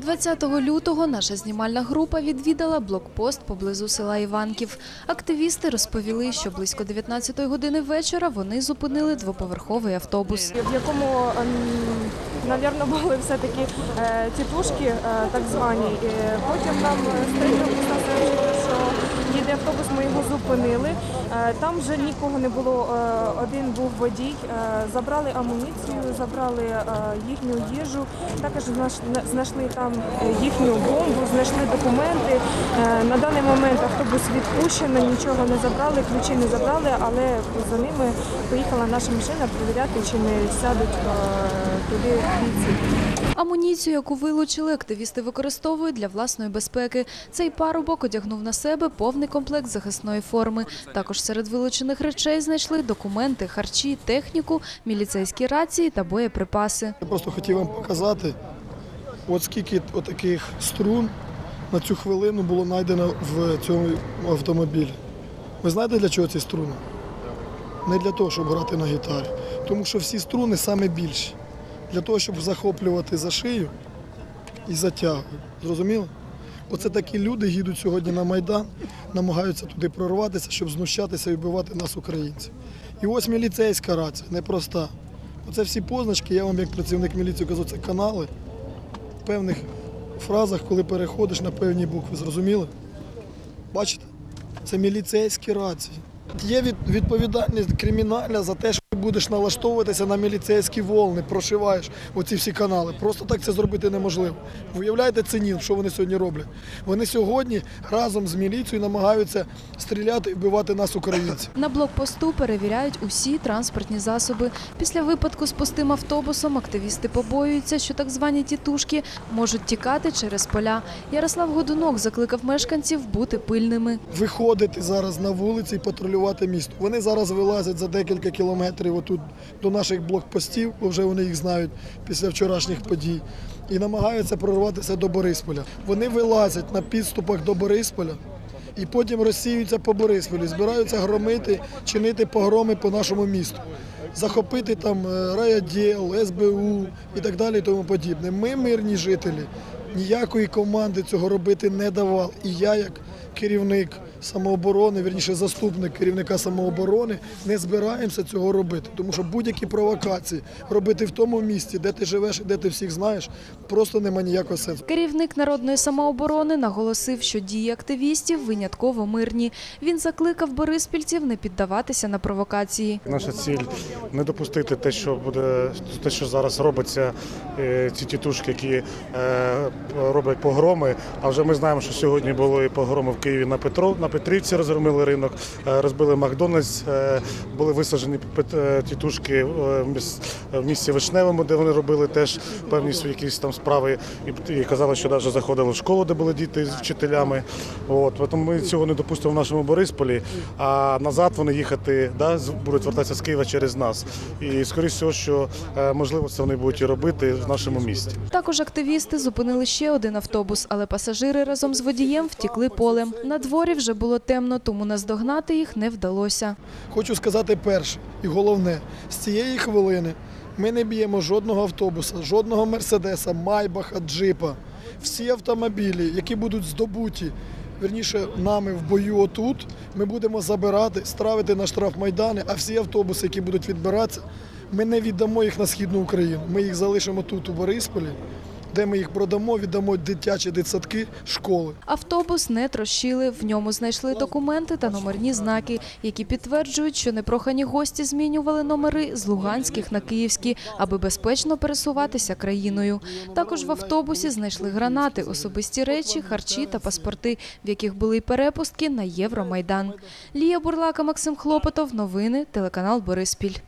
20 лютого наша знімальна група відвідала блокпост поблизу села Іванків. Активісти розповіли, що близько 19 години вечора вони зупинили двоповерховий автобус. в якому, мабуть, були все-таки е, тітушки, е, так звані. Потім нам стрільно сказали, що їде автобус, ми його зупинили. Е, Там вже нікого не було, один був водій. Забрали амуніцію, забрали їхню їжу, також знайшли там їхню бомбу, знайшли документи. На даний момент автобус відпущено, нічого не забрали, ключі не забрали, але за ними поїхала наша машина перевіряти, чи не сядуть туди. Амуніцію, яку вилучили, активісти використовують для власної безпеки. Цей парубок одягнув на себе повний комплект захисної форми. Також серед вилучених речей знайшли документи, харчі, техніку, міліцейські рації та боєприпаси. Я просто хотів вам показати, от скільки таких струн на цю хвилину було знайдено в цьому автомобілі. Ви знаєте, для чого ці струни? Не для того, щоб грати на гітарі. Тому що всі струни саме більші. Для того, щоб захоплювати за шию і затягувати. Зрозуміло? Оце такі люди їдуть сьогодні на Майдан, намагаються туди прорватися, щоб знущатися і вбивати нас, українців. І ось міліцейська рація, непроста. Оце всі позначки, я вам як працівник міліції кажу, це канали в певних фразах, коли переходиш на певні букви. Зрозуміли? Бачите? Це міліцейські рації. Є відповідальність кримінальна за те, що будеш налаштовуватися на міліцейські волни, прошиваєш оці всі канали. Просто так це зробити неможливо. Ви уявляєте цинізм, що вони сьогодні роблять? Вони сьогодні разом з міліцією намагаються стріляти і вбивати нас, українців. На блокпосту перевіряють усі транспортні засоби. Після випадку з пустим автобусом активісти побоюються, що так звані тітушки можуть тікати через поля. Ярослав Годунок закликав мешканців бути пильними. виходити зараз на вулиці і патрулювати місто. Вони зараз вилазять за декілька кілометрів отут до наших блокпостів, бо вже вони їх знають після вчорашніх подій, і намагаються прорватися до Борисполя. Вони вилазять на підступах до Борисполя. І потім розсіюються по Борисполю, збираються громити, чинити погроми по нашому місту, захопити там е, райоділ, СБУ і так далі, і тому подібне. Ми, мирні жителі, ніякої команди цього робити не давали. І я, як керівник самооборони, вірніше заступник керівника самооборони, не збираємося цього робити. Тому що будь-які провокації робити в тому місті, де ти живеш і де ти всіх знаєш, просто немає ніякого сенсу. Керівник народної самооборони наголосив, що дії активістів винятково мирні. Він закликав бориспільців не піддаватися на провокації. Наша ціль не допустити те, що буде те, що зараз робиться, е, ці тітушки, які е, роблять погроми. А вже ми знаємо, що сьогодні були погроми в Києві на Петро, на Петрівці розгромили ринок, е, розбили Макдональдс, е, були висаджені е, тітушки в міс- місті Вишневому, де вони робили теж певні свої якісь там справи. І, казали, що навіть заходили в школу, де були діти з вчителями. От тому ми цього не допустимо в нашому Борисполі. А назад вони їхати да, будуть вертатися з Києва через нас. І скоріше всього, що можливо це вони будуть і робити в нашому місті. Також активісти зупинили ще один автобус, але пасажири разом з водієм втікли полем. На дворі вже було темно, тому наздогнати їх не вдалося. Хочу сказати перше і головне, з цієї хвилини ми не б'ємо жодного автобуса, жодного мерседеса, майбаха, джипа. Всі автомобілі, які будуть здобуті, верніше нами в бою отут, ми будемо забирати, ставити на штрафмайдани, а всі автобуси, які будуть відбиратися, ми не віддамо їх на східну Україну. Ми їх залишимо тут, у Борисполі, де ми їх продамо, віддамо дитячі дитсадки, школи. Автобус не трощили. В ньому знайшли документи та номерні знаки, які підтверджують, що непрохані гості змінювали номери з луганських на київські, аби безпечно пересуватися країною. Також в автобусі знайшли гранати, особисті речі, харчі та паспорти, в яких були й перепустки на Євромайдан. Лія Бурлака, Максим Хлопотов. Новини. Телеканал Бориспіль.